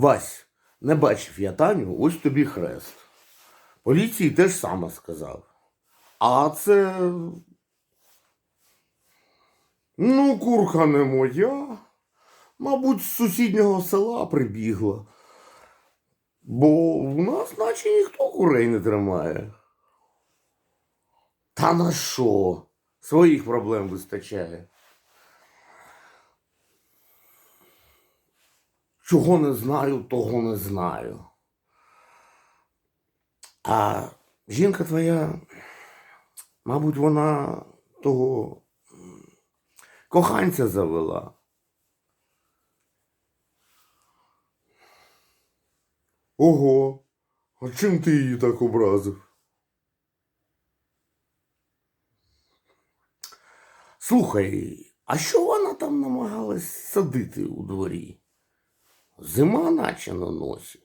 Вась, не бачив я Таню, ось тобі хрест. Поліції теж саме сказав. А це. Ну, курка не моя. Мабуть, з сусіднього села прибігла. Бо в нас наче ніхто курей не тримає. Та на що? Своїх проблем вистачає. Чого не знаю, того не знаю. А жінка твоя, мабуть, вона того коханця завела. Ого, а чим ти її так образив? Слухай, а що вона там намагалась садити у дворі? Зима наче на носі.